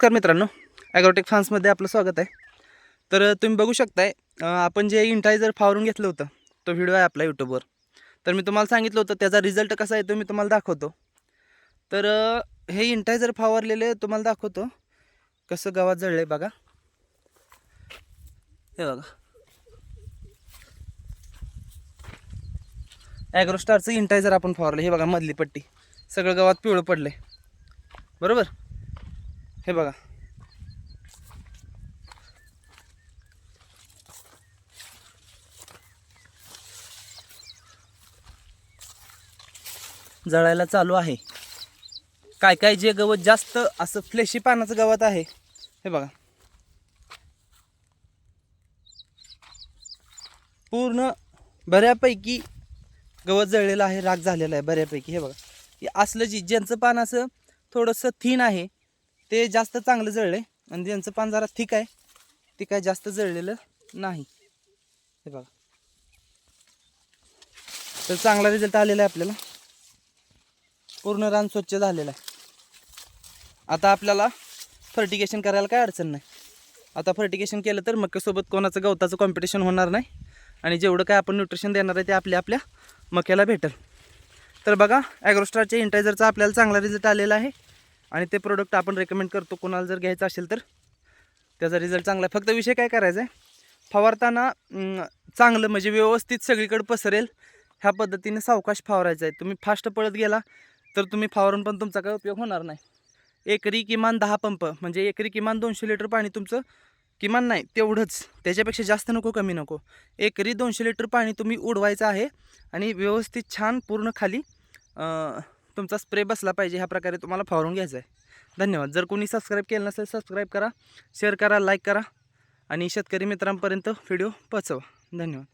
नमस्कार मित्रांनो ॲग्रोटेक फार्म्समध्ये आपलं स्वागत आहे. तर तुम्ही बघू शकताय आपण जे इंटायझर फावरून घेतलं होतं तो व्हिडिओ आहे आपला यूट्यूबवर तर मी तुम्हाला सांगितलं होतं त्याचा रिझल्ट कसा आहे तो मी तुम्हाला दाखवतो. तर हे इंटायझर फावरलेले तुम्हाला दाखवतो. कसं गावात जळलं आहे बघा. हे बघा. ॲग्रोस्टारचं इंटायझर आपण फवारलं हे बघा मधली पट्टी. सगळं गावात पिवळं पडलं बरोबर? हे बघा. जळायला चालू आहे. काय काय जे गवत जास्त असं फ्लेशी पानाचं गवत आहे हे बघा. पूर्ण बऱ्यापैकी गवत जळलेलं आहे राग झालेला आहे बऱ्यापैकी हे बघा. असलं जी ज्यांचं पान असं थोडंसं थीन आहे ते जास्त चांगलं जळलं आहे आणि ज्यांचं पान जरा थिक आहे ते काय जास्त जळलेलं नाही. हे बघा. तर चांगला रिझल्ट आलेला आहे आपल्याला. पूर्ण रान स्वच्छ झालेलं आहे. आता आपल्याला फर्टिगेशन करायला काय अडचण नाही. आता फर्टिगेशन केलं तर मक्यासोबत कोणाचं गवताचं कॉम्पिटिशन होणार नाही. आणि जेवढं काय आपण न्यूट्रिशन देणार आहे ते आपल्या आपल्या मक्याला भेटेल. तर बघा ॲग्रोस्टारच्या इंटायझरचा आपल्याला चांगला रिझल्ट आलेला आहे. आणि ते प्रोडक्ट आपण रेकमेंड करतो कोणाला जर घ्यायचं असेल तर. त्याचा रिझल्ट चांगला आहे. फक्त विषय काय करायचा आहे? फवारताना चांगलं म्हणजे व्यवस्थित सगळीकडे पसरेल. ह्या पद्धतीने सावकाश फवारायचं आहे. तुम्ही फास्ट पळत गेला तर तुम्ही फवारून पण तुमचा काय उपयोग होणार नाही. एकरी किमान दहा पंप म्हणजे एकरी किमान दोनशे लिटर पाणी तुमचं किमान नाही तेवढंच. त्याच्यापेक्षा जास्त नको कमी नको. एकरी दोनशे लिटर पाणी तुम्ही उडवायचं आहे आणि व्यवस्थित छान पूर्ण खाली तुमचा स्प्रे बसला पाहिजे ह्या प्रकारे तुम्हाला फवारून घ्यायचं आहे धन्यवाद. जर कोणी सबस्क्राईब केलं नसेल सबस्क्राईब करा शेअर करा लाईक करा आणि शेतकरी मित्रांपर्यंत व्हिडिओ पोचवा धन्यवाद.